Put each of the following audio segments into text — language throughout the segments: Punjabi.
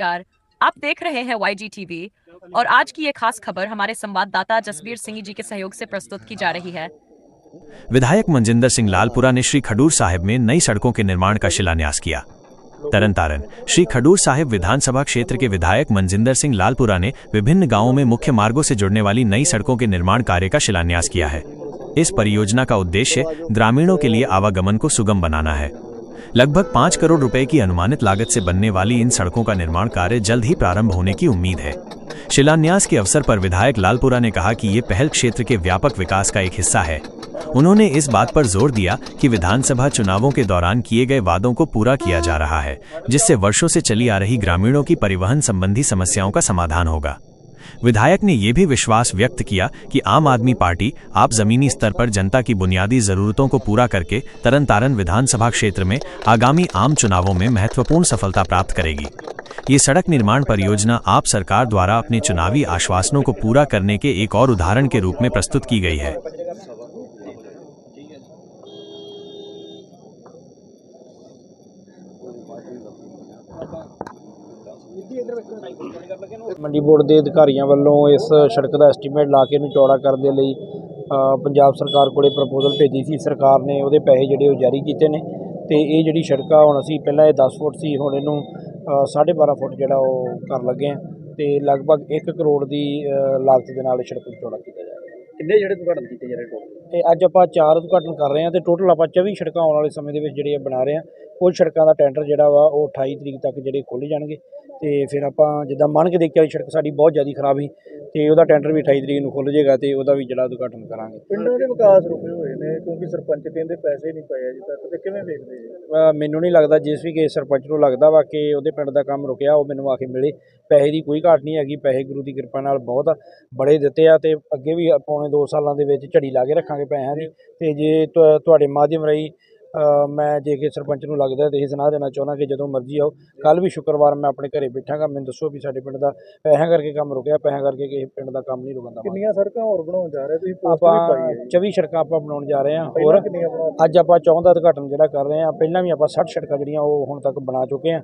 नमस्कार। आप देख रहे हैं वाई जी टीवी और आज की ये खास खबर हमारे संवाददाता जसबीर सिंह जी के सहयोग से प्रस्तुत की जा रही है। विधायक मनजिंदर सिंह लालपुरा ने श्री खडूर साहिब में नई सड़कों के निर्माण का शिलान्यास किया। तरन तारन श्री खडूर साहिब विधानसभा क्षेत्र के विधायक मनजिंदर सिंह लालपुरा ने विभिन्न गाँवों में मुख्य मार्गों से जुड़ने वाली नई सड़कों के निर्माण कार्य का शिलान्यास किया है। इस परियोजना का उद्देश्य ग्रामीणों के लिए आवागमन को सुगम बनाना है। लगभग पाँच करोड़ रुपए की अनुमानित लागत से बनने वाली इन सड़कों का निर्माण कार्य जल्द ही प्रारंभ होने की उम्मीद है। शिलान्यास के अवसर पर विधायक लालपुरा ने कहा कि ये पहल क्षेत्र के व्यापक विकास का एक हिस्सा है। उन्होंने इस बात पर ज़ोर दिया कि विधानसभा चुनावों के दौरान किए गए वादों को पूरा किया जा रहा है, जिससे वर्षों से चली आ रही ग्रामीणों की परिवहन संबंधी समस्याओं का समाधान होगा। विधायक ने यह भी विश्वास व्यक्त किया कि आम आदमी पार्टी आप जमीनी स्तर पर जनता की बुनियादी जरूरतों को पूरा करके तरन तारन विधानसभा क्षेत्र में आगामी आम चुनावों में महत्वपूर्ण सफलता प्राप्त करेगी। ये सड़क निर्माण परियोजना आप सरकार द्वारा अपने चुनावी आश्वासनों को पूरा करने के एक और उदाहरण के रूप में प्रस्तुत की गई है। ਮੰਡੀ ਬੋਰਡ ਦੇ ਅਧਿਕਾਰੀਆਂ ਵੱਲੋਂ ਇਸ ਸੜਕ ਦਾ ਐਸਟੀਮੇਟ ਲਾ ਕੇ ਇਹਨੂੰ ਚੌੜਾ ਕਰਨ ਦੇ ਲਈ ਪੰਜਾਬ ਸਰਕਾਰ ਕੋਲੇ ਪ੍ਰਪੋਜ਼ਲ ਭੇਜੀ ਸੀ। ਸਰਕਾਰ ਨੇ ਉਹਦੇ ਪੈਸੇ ਜਿਹੜੇ ਉਹ ਜਾਰੀ ਕੀਤੇ ਨੇ ਤੇ ਇਹ ਜਿਹੜੀ ਸੜਕ ਆ ਹੁਣ ਅਸੀਂ ਪਹਿਲਾਂ ਇਹ 10 ਫੁੱਟ ਸੀ ਹੁਣ ਇਹਨੂੰ ਅ, ਸਾਢੇ 12 ਫੁੱਟ ਜਿਹੜਾ ਉਹ ਕਰਨ ਲੱਗੇ ਆ ਤੇ ਲਗਭਗ 1 ਕਰੋੜ ਦੀ ਲਾਗਤ ਦੇ ਨਾਲ ਇਹ ਸੜਕ ਨੂੰ ਚੌੜਾ ਕੀਤਾ ਜਾ ਰਿਹਾ। ਕਿੰਨੇ ਜਿਹੜੇ ਉਦਘਾਟਨ ਕੀਤੇ ਜਾ ਰਹੇ ਟੋਟਲ ਤੇ ਅੱਜ ਆਪਾਂ ਚਾਰ ਉਦਘਾਟਨ ਕਰ ਰਹੇ ਹਾਂ ਤੇ ਟੋਟਲ ਆਪਾਂ 24 ਸੜਕਾਂ ਆਉਣ ਵਾਲੇ ਸਮੇਂ ਦੇ ਵਿੱਚ ਜਿਹੜੀਆਂ ਬਣਾ ਰਹੇ ਹਾਂ। ਕੁਝ ਸੜਕਾਂ ਦਾ ਟੈਂਡਰ ਜਿਹੜਾ ਵਾ ਉਹ 28 ਤਰੀਕ ਤੱਕ ਜਿਹੜੇ ਖੋਲ੍ਹੇ ਜਾਣਗੇ। ਤੇ ਫਿਰ ਆਪਾਂ ਜਿੱਦਾਂ ਮੰਨ ਕੇ ਦੇਖਿਆ ਸੜਕ ਸਾਡੀ ਬਹੁਤ ਜ਼ਿਆਦਾ ਖਰਾਬ ਸੀ ਤੇ ਉਹਦਾ ਟੈਂਡਰ ਵੀ 28 ਤਰੀਕ ਨੂੰ ਖੁੱਲ੍ਹ ਜਾਏਗਾ ਤੇ ਉਹਦਾ ਵੀ ਜਿਹੜਾ ਉਦਘਾਟਨ ਕਰਾਂਗੇ। ਪਿੰਡਾਂ ਦੇ ਵਿਕਾਸ ਰੁਕੇ ਹੋਏ ਨੇ ਕਿਉਂਕਿ ਸਰਪੰਚ ਕਹਿੰਦੇ ਪੈਸੇ ਨਹੀਂ ਪਏ ਅਜੇ ਤੱਕ ਤੇ ਕਿਵੇਂ ਵੇਖਦੇ ਜੀ? ਮੈਨੂੰ ਨਹੀਂ ਲੱਗਦਾ ਜਿਸ ਵੀ ਕਿਸੇ ਸਰਪੰਚ ਨੂੰ ਲੱਗਦਾ ਵਾ ਕਿ ਉਹਦੇ ਪਿੰਡ ਦਾ ਕੰਮ ਰੁਕਿਆ ਉਹ ਮੈਨੂੰ ਆ ਕੇ ਮਿਲੇ। ਪੈਸੇ ਦੀ ਕੋਈ ਘਾਟ ਨਹੀਂ ਹੈਗੀ ਪੈਸੇ ਗੁਰੂ ਦੀ ਕਿਰਪਾ ਨਾਲ ਬਹੁਤ ਬੜੇ ਦਿੱਤੇ ਆ ਤੇ ਅੱਗੇ ਵੀ ਪੌਣੇ 2 ਸਾਲਾਂ ਦੇ ਵਿੱਚ ਝੜੀ ਲਾ ਕੇ ਰੱਖਾਂਗੇ ਪੈਸਿਆਂ ਦੀ। ਤੇ ਜੇ ਤੁਹਾਡੇ ਮਾਧਿਅਮ ਰਾਹੀਂ ਮੈਂ ਜੇ ਕਿ ਸਰਪੰਚ ਨੂੰ ਲੱਗਦਾ ਤੇ ਇਹ ਸੁਣਾ ਦੇਣਾ ਚਾਹੁੰਦਾ ਕਿ ਜਦੋਂ ਮਰਜ਼ੀ ਆਓ ਕੱਲ ਵੀ ਸ਼ੁੱਕਰਵਾਰ ਮੈਂ ਆਪਣੇ ਘਰੇ ਬੈਠਾਂਗਾ ਮੈਨੂੰ ਦੱਸੋ ਵੀ ਸਾਡੇ ਪਿੰਡ ਦਾ ਪੈਸਿਆਂ ਕਰਕੇ ਕੰਮ ਰੁਕਿਆ ਪੈਸਿਆਂ ਕਰਕੇ ਕਿਸੇ ਪਿੰਡ ਦਾ ਕੰਮ ਨਹੀਂ ਰੁਕਣ ਦਾ ਕਿੰਨੀਆਂ ਸੜਕਾਂ ਹੋਰ ਬਣਾਉਣ ਜਾ ਰਹੇ ਤੁਸੀਂ? ਪੋਸਟ ਵੀ ਪਾਈ ਹੈ ਜੀ। 24 ਸੜਕਾਂ ਆਪਾਂ ਬਣਾਉਣ ਜਾ ਰਹੇ ਹਾਂ ਹੋਰ ਅੱਜ ਆਪਾਂ ਚੌਂ ਦਾ ਉਦਘਾਟਨ ਜਿਹੜਾ ਕਰ ਰਹੇ ਹਾਂ ਪਹਿਲਾਂ ਵੀ ਆਪਾਂ 60 ਸੜਕਾਂ ਜਿਹੜੀਆਂ ਉਹ ਹੁਣ ਤੱਕ ਬਣਾ ਚੁੱਕੇ ਹਾਂ।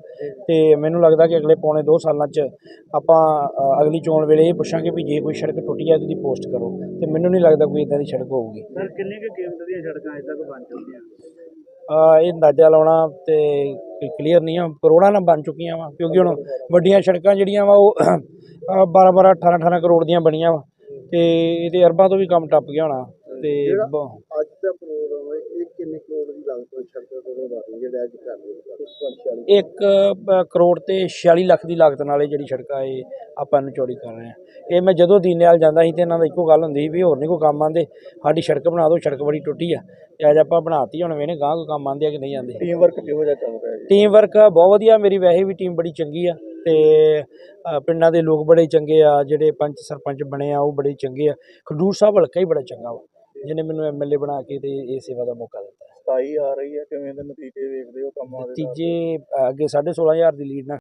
ਤੇ ਮੈਨੂੰ ਲੱਗਦਾ ਕਿ ਅਗਲੇ ਪੌਣੇ 2 ਸਾਲਾਂ 'ਚ ਆਪਾਂ ਅਗਲੀ ਚੋਣ ਵੇਲੇ ਇਹ ਪੁੱਛਾਂਗੇ ਵੀ ਜੇ ਕੋਈ ਸੜਕ ਟੁੱਟੀ ਹੈ ਉਹਦੀ ਪੋਸਟ ਕਰੋ। ਤੇ ਮੈਨੂੰ ਨਹੀਂ ਲੱਗਦਾ ਕੋਈ ਇਦਾਂ ਦੀ ਸੜਕ ਹੋਊਗੀ। ਸਰ ਕਿੰਨੇ ਕੁ ਕੀਮਤ ਦੀਆਂ ਸੜਕਾਂ ਅਜੇ ਤੱਕ ਬਣ ਚੁੱਕੀਆਂ? ਇਹ ਅੰਦਾਜ਼ਾ ਲਾਉਣਾ ਤੇ ਕਲੀਅਰ ਨਹੀਂ ਆ। ਕਰੋੜਾਂ ਨਾਲ ਬਣ ਚੁੱਕੀਆਂ ਵਾ ਕਿਉਂਕਿ ਹੁਣ ਵੱਡੀਆਂ ਸੜਕਾਂ ਜਿਹੜੀਆਂ ਵਾ ਉਹ 12 12 18 18 ਕਰੋੜ ਦੀਆਂ ਬਣੀਆਂ ਵਾ। ਤੇ ਇਹਦੇ ਅਰਬਾਂ ਤੋਂ ਵੀ ਕੰਮ ਟੱਪ ਗਿਆ ਹੋਣਾ। ਤੇ ਬ- ਅੱਜ ਦਾ ਪ੍ਰੋਗਰਾਮ ਹੈ ਇਹ ਕਿੰਨੇ ਕਰੋੜ ਦੀ ਲਾਗਤ ਵਿੱਚ ਸੜਕਾਂ ਤੋਂ ਬਣਾ ਜਿਹੜੇ ਅੱਜ ਕਰ ਰਹੇ ਇੱਕ ਕਰੋੜ ਤੇ 46 ਲੱਖ ਦੀ ਲਾਗਤ ਨਾਲ ਇਹ ਜਿਹੜੀ ਸੜਕ ਆ ਇਹ ਆਪਾਂ ਨੂੰ ਚੌੜੀ ਕਰ ਰਹੇ ਆ ਇਹ ਮੈਂ ਜਦੋਂ ਦੀਨਿਆਲ ਜਾਂਦਾ ਸੀ ਤੇ ਇਹਨਾਂ ਦਾ ਇੱਕੋ ਗੱਲ ਹੁੰਦੀ ਸੀ ਵੀ ਹੋਰ ਨਹੀਂ ਕੋਈ ਕੰਮ ਆਂਦੇ ਸਾਡੀ ਸੜਕ ਬਣਾ ਦਿਓ ਸੜਕ ਬੜੀ ਟੁੱਟੀ ਆ। ਤੇ ਅੱਜ ਆਪਾਂ ਬਣਾਤੀ ਹੁਣ ਵੇਨੇ ਗਾਂ ਕੋਈ ਕੰਮ ਆਂਦੇ ਆ ਕਿ ਨਹੀਂ ਆਂਦੇ ਟੀਮ ਵਰਕ ਕਿਹੋ ਜਿਹਾ ਚੱਲ ਰਿਹਾ ਟੀਮ ਵਰਕ ਬਹੁਤ ਵਧੀਆ ਮੇਰੀ ਵੈਸੇ ਵੀ ਟੀਮ ਬੜੀ ਚੰਗੀ ਆ ਤੇ ਪਿੰਡਾਂ ਦੇ ਲੋਕ ਬੜੇ ਚੰਗੇ ਆ ਜਿਹੜੇ ਪੰਚ ਸਰਪੰਚ ਬਣੇ ਆ ਉਹ ਬੜੇ ਚੰਗੇ ਆ। ਖਡੂਰ ਸਾਹਿਬ ਹਲਕਾ ਹੀ ਬੜਾ ਚੰਗਾ ਵਾ ਜਿਹਨੇ ਮੈਨੂੰ ਐਮਐਲਏ ਬਣਾ ਕੇ ਤੇ ਇਹ ਸੇਵਾ ਦਾ ਮੌਕਾ ਦਿੱਤਾ। 27 ਆ ਰਹੀ ਹੈ ਕਿਵੇਂ ਦੇ ਨਤੀਜੇ ਵੇਖਦੇ ਹੋ ਕੰਮਾਂ ਦੇ ਨਾਲ? ਤੀਜੇ ਅ, ਅੱਗੇ 16500 ਦੀ ਲੀਡ ਨਾਲ